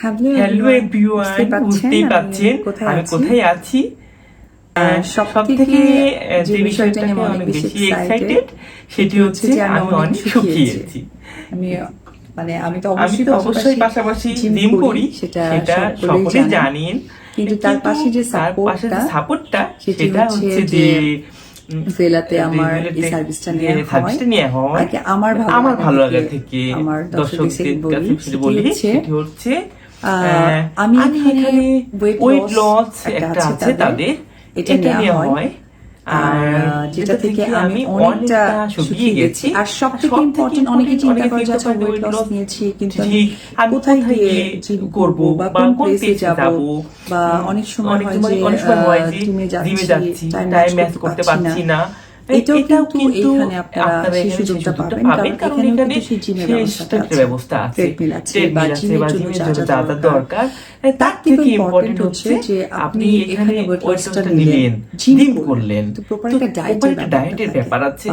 Hello everyone বুঝতেই পাচ্ছেন আমি কোথায় আছি? সব থেকে যে বিষয়টা নিয়ে অনেক বেশি এক্সাইটেড সেটি হচ্ছে আমি অনেক শুকিয়েছি। আমি মানে আমি তো অবশ্যই অবশ্যই পাশাপাশি জিম করি সেটা সকলে জানেন। কিন্তু তার পাশে যে সাপোর্টটা সেটা হচ্ছে যে ভেলাতে আমার এই সার্ভিসটা নেওয়া হয়। হয় আমার ভালো আমার ভালো লাগা থেকে আমার দর্শকদের কাছে বলি হচ্ছে, সেটি হচ্ছে আমি এখানে ওয়েট লস একটা আছে তাদের। এটা নেওয়া হয়। আর যেটা থেকে আমি অনেকটা শুকিয়ে গেছি। আর সব থেকে ইম্পর্টেন্ট অনেকে চিন্তা করে যে আচ্ছা ওয়েট লস নিয়েছি কিন্তু আমি কোথায় গিয়ে জিম করব বা কোন প্লেসে যাব বা অনেক সময় হয় সময় যে অনেক সময় যে জিমে যাচ্ছি টাইম ম্যাচ করতে পারছি না। এটাও কিন্তু এখানে আপনারা সেই সুযোগটা পাবেন কারণ কারণ এখানে সেই জিমের ব্যবস্থা আছে। ট্রেডমিল আছে বা ট্রেডমিল আছে বা জিমের জন্য যা যা যা যা দরকার দরকার তার থেকে ইম্পর্টেন্ট হচ্ছে যে আপনি এখানে ওয়েট ওয়েট লসটা লসটা নিলেন নিলেন জিম জিম করলেন। করলেন। তো প্রপার একটা ডায়েটের ডায়েটের ব্যাপার আছে।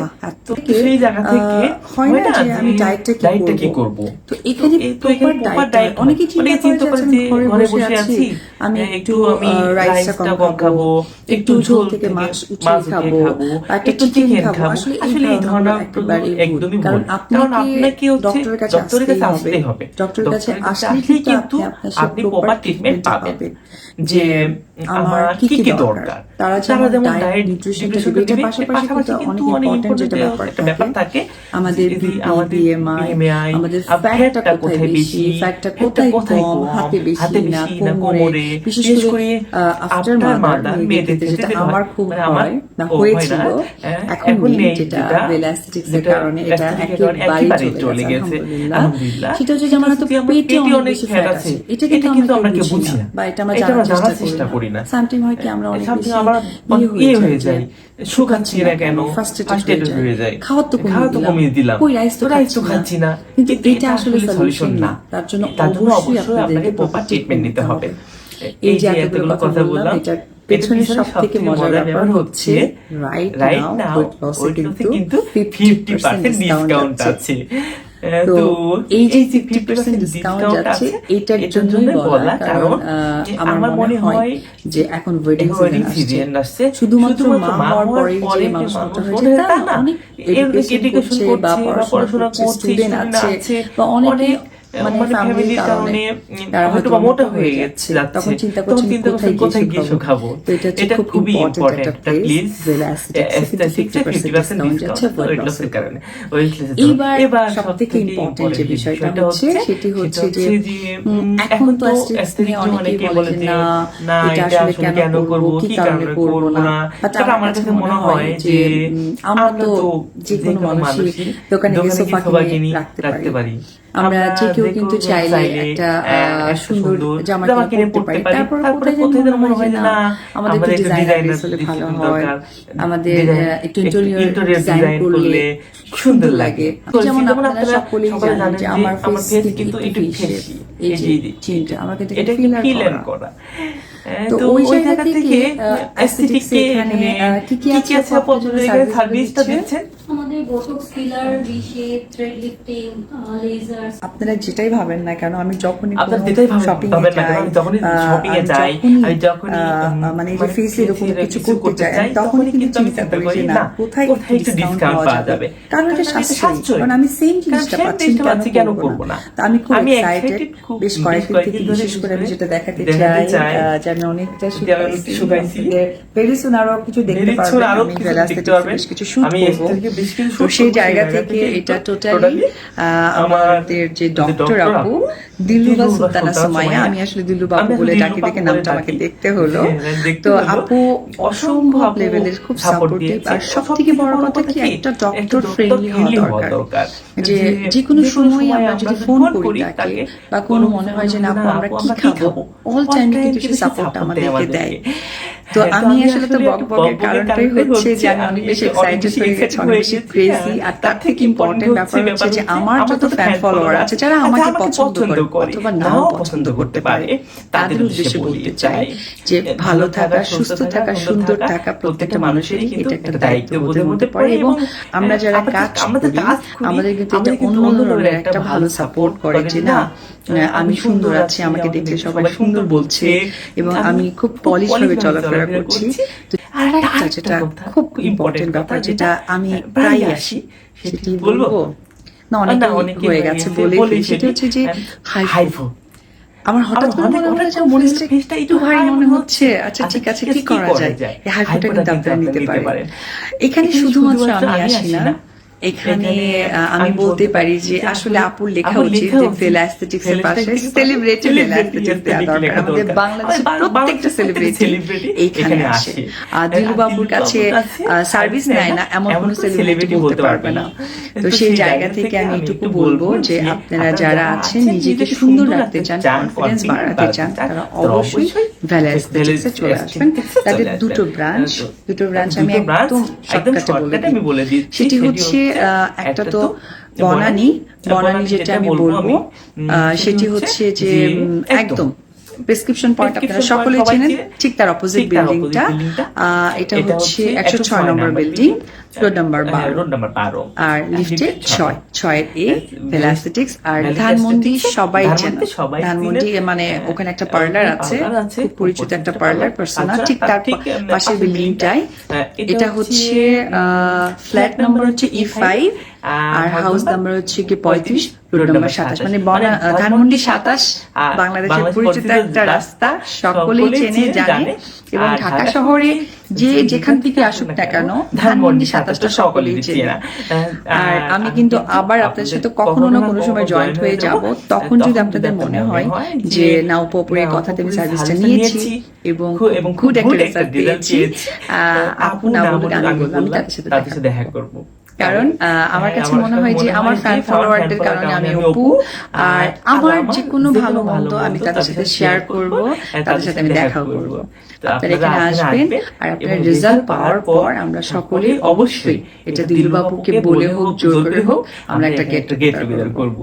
তো তো সেই জায়গা থেকে হয় না যে আমি ডায়েটটা কি ডায়েটটা কি করব? করব তো এখানে তো এখানে প্রপার ডায়েট অনেকে অনেকে চিন্তা করে যে করে আমি যে ঘরে বসে আছি আমি হ্যাঁ, একটু আমি রাইসটা কম রাইসটা কম খাব। একটু ঝোল থেকে মাছ উঠিয়ে খাব একটা একটু চিকেন চিকেন খাব খাব আসলে এই ধারণা একেবারেই ভুল। একদমই ভুল। কারণ আপনাকে ডক্টরের কাছে ডক্টরের কাছে আসতেই আসতেই হবে। ডক্টরের কাছে আসলে কিন্তু আপনি প্রপার ট্রিটমেন্ট পাবেন। যে আমার কি কি দরকার? তারা যেমন ডায়েট নিউট্রিশনটা পাশাপাশি কিন্তু অনেক ইম্পর্টেন্ট যেটা ব্যাপার থাকে আমাদের বিএমআই আমাদের ফ্যাটটা কোথায় বেশি ফ্যাটটা কোথায় কম হাতে বেশি না কোমরে বিশেষ করে আফটার মাদার মেয়েদের যেটা আমার খুব মানে হয় না হয়েছিল হয় এখন নেই যেটা এর কারণে এটা একেবারে চলে গেছে সেটা হচ্ছে যে আমার তো পেটে অনেক ফ্যাট আছে এটা কিন্তু আমরা কেউ বুঝি না বা এটা আমরা জানার চেষ্টা করি না না। সামটাইম হয় কি আমরা অনেক বেশি আমরা ইয়ে ইয়ে হয়ে যাই। শুকাচ্ছি না কেন? ফ্রাস্ট্রেটেড হয়ে যায়। খাওয়ার তো খাওয়া তো কমিয়ে দিলাম। কই রাইস তো রাইস তো খাচ্ছি খাচ্ছি না। না কিন্তু এটা আসলে সলিউশন না। তার জন্য অবশ্যই আপনাকে প্রপার ট্রিটমেন্ট নিতে হবে। এই যে এতগুলো কথা বললাম পেছনে সব থেকে মজার ব্যাপার হচ্ছে right right now now weight লসে কিন্তু 50% ডিসকাউন্ট আছে। তো এই যে ফিফটি পার্সেন্ট ডিসকাউন্ট আছে এটার জন্যই বলা কারণ আমার মনে হয় যে এখন ওয়েডিং সিজন আসছে শুধুমাত্র মা হওয়ার পরে যে মানুষ মোটা হয়ে তা না। অনেক এডুকেশন করছে বা পড়াশোনা করছে স্টুডেন্ট আছে বা অনেকে মানে ফ্যামিলির কারণে তারা হয়তো মোটা হয়ে গেছে তখন চিন্তা করছেন কোথায় গিয়ে শুকাবো এটা হচ্ছে ইম্পর্টেন্ট একটা প্লিজ ভেলা অ্যাসিটিক্স ডিসকাউন্ট যাচ্ছে ওয়েট লসের কারণে এইবার সব ইম্পর্টেন্ট যে বিষয়টা হচ্ছে সেটি হচ্ছে যে এখন তো বলে না এটা আসলে কেন করব? কি কারণে করব না? আমার কাছে মনে হয় যে আমরা তো যে কোনো মানুষই দোকানে সোফা কিনে রাখতে পারি আমরা যে কেউ কিন্তু চাইলে একটা সুন্দর জামা কিনে পড়তে পারি। তারপর কোথায় যেন মনে হয় না আমাদের একটু ডিজাইনার হলে ভালো হয়। আমাদের একটু ইন্টেরিয়র ডিজাইন করলে সুন্দর লাগে। যেমন আপনারা সকলেই জানেন যে আমার ফেস কিন্তু একটু ফেস এই যে চিনটা আমার কিন্তু এটা ফিল ফিল করা। করা। তো ওই জায়গা থেকে অ্যাস্থেটিক্স এখানে কি কি আছে আপু আপনাদের সার্ভিসটা দিচ্ছেন? লেজার আপনারা যেটাই ভাবেন না কেন আমি যখনই আপনারা যেটাই ভাবেন- শপিং এ যাই আমি যখনই আহ, shopping এ যাই, আমি যখনই, মানে যে মানে ফেস এরকম কিছু করতে চাই তখনই কিন্তু চিন্তা করি যে না, কোথায় একটু ডিসকাউন্ট পাওয়া যাবে। কারণ এটা কারণ সাশ্রয়ী আমি সেম জিনিসটা পাচ্ছি কেন কেন করব না? আমি খুব এক্সাইটেড বেশ কয়েকদিন থেকে ধরে বিশেষ করে আমি যেটা দেখাতে চাই। যে আমি অনেকটা শুকাইছি। ভেরি সুন আরও কিছু দেখতে পারবেন আমি বেশ কিছু শুট করব তো সেই জায়গা থেকে এটা টোটালি আমাদের যে ডক্টর আপু আপু, দিলুবা দিলুবা সুলতানা সুমাইয়া। আমি আসলে দিলু বাবু আমি আসলে বলে ডাকি দেখে নামটা আমাকে দেখতে হলো। হ্যাঁ, তো আপু অসম্ভব লেভেলের খুব সাপোর্টিভ আর সব থেকে বড় কথা কি একটা ডক্টর ফ্রেন্ডলি হওয়া দরকার। যে যে কোনো সময় আমরা যদি ফোন করি তাকে বা কোনো মনে হয় যে না আপু আমরা কি খাব? অল টাইম কিন্তু সে সাপোর্ট আমাদেরকে দেয়। তো হ্যাঁ, আমি আসলে তো কারণটাই হচ্ছে যে আমি অনেক বেশি এক্সাইটেড হয়ে গেছি অনেক বেশি ক্রেজি আর তার থেকে ইম্পর্টেন্ট ব্যাপার হচ্ছে যে আমার যত ফ্যান ফলোয়ার আছে যারা আমাকে পছন্দ করে অথবা নাও পছন্দ করতে পারে তাদের উদ্দেশ্যে বলতে চাই যে ভালো থাকা সুস্থ থাকা সুন্দর থাকা প্রত্যেকটা মানুষেরই এটা একটা দায়িত্ববোধের মধ্যে পড়ে এবং আমরা যারা কাজ করি আমাদের কিন্তু এটা অন্য ধরনের একটা ভালো সাপোর্ট করে যে না আমি সুন্দর আছি আমাকে দেখলে সবাই সুন্দর বলছে এবং আমি খুব পলিশ ভাবে চলাফেরা করছি। আর একটা যেটা খুব ইম্পর্টেন্ট ব্যাপার যেটা আমি প্রায় আসি সেটি বলব। না অনেক হয়ে গেছে বলে সেটা হচ্ছে যে হাই হাইফো আমার হঠাৎ করে মনে হলো যে মনে হচ্ছে ফেসটা একটু ভারী মনে হচ্ছে আচ্ছা ঠিক আছে কি করা যায়? এই কিন্তু আপনারা নিতে পারেন। এখানে শুধুমাত্র আমি আসি না। এখানে আমি বলতে পারি যে আসলে আপুর লেখা উচিত যে। এর পাশে সেলিব্রেটি দেওয়া দরকার। আমাদের বাংলাদেশের প্রত্যেকটা সেলিব্রিটি আসে। দিলুবাবুর দিলু বাবুর কাছে সার্ভিস নেয় না এমন কোনো সেলিব্রিটি বলতে পারবে না। তো সেই জায়গা থেকে আমি এটুকু বলব যে আপনারা যারা আছেন নিজেকে সুন্দর রাখতে চান কনফিডেন্স বাড়াতে চান তারা অবশ্যই চলে আসবেন। তাদের দুটো ব্রাঞ্চ দুটো ব্রাঞ্চ আমি একদম শর্টকাটে বলে দিই সেটি হচ্ছে একটা তো বনানি বনানি যেটা আমি বলব। আহ, সেটি হচ্ছে যে একদম। প্রেসক্রিপশন পয়েন্ট আপনারা সকলে চেনেন। ঠিক তার অপোজিট বিল্ডিংটা এটা হচ্ছে একশো ছয় নম্বর বিল্ডিং রোড নাম্বার বারো রোড নাম্বার বারো আর লিফটে ছয়। ছয়ের এ ভেলাস্থেটিক্স আর ধানমন্ডি সবাই চেনে। ধানমন্ডি। মানে হ্যাঁ, ওখানে একটা পার্লার আছে। খুব পরিচিত একটা পার্লার parlour। পার্সোনাল ঠিক তার পাশের বিল্ডিংটাই হ্যাঁ, এটা এটা হচ্ছে ফ্ল্যাট নাম্বার হচ্ছে ই ফাইভ আর হাউস নাম্বার হচ্ছে কি পঁয়ত্রিশ রোড নাম্বার সাতাশ। মানে বনা ধানমন্ডি সাতাশ। বাংলাদেশের বাংলাদেশ পরিচিত একটা রাস্তা সকলেই চেনে জানে। এবং ঢাকা শহরে যে যেখান থেকে আসুক না কেন ধানমন্ডি সাতাশটা সকলেই চেনে। আর আমি কিন্তু আবার আপনার সাথে কখনো না কোনো সময় জয়েন্ট হয়ে যাব। তখন যদি আপনাদের মনে হয় যে না উপরে কথাতে আমি সার্ভিসটা নিয়েছি এবং এবং গুড একটা রেজাল্ট পেয়েছি আপু না আমি বললাম আমি তাদের সাথে দেখা করব। কারণ আমার কাছে মনে হয় যে আমার ফ্যান ফলোয়ারদের কারণে আমি অপু আর আমার যে কোনো ভালো মন্দ আমি তাদের সাথে শেয়ার করব তাদের সাথে আমি দেখাও করব। আপনারা এখানে আসবেন আর আপনার রেজাল্ট পাওয়ার পর আমরা সকলে অবশ্যই এটা দিলবাবুকে বলে হোক জোর করে হোক আমরা একটা গেট টুগেদার করব।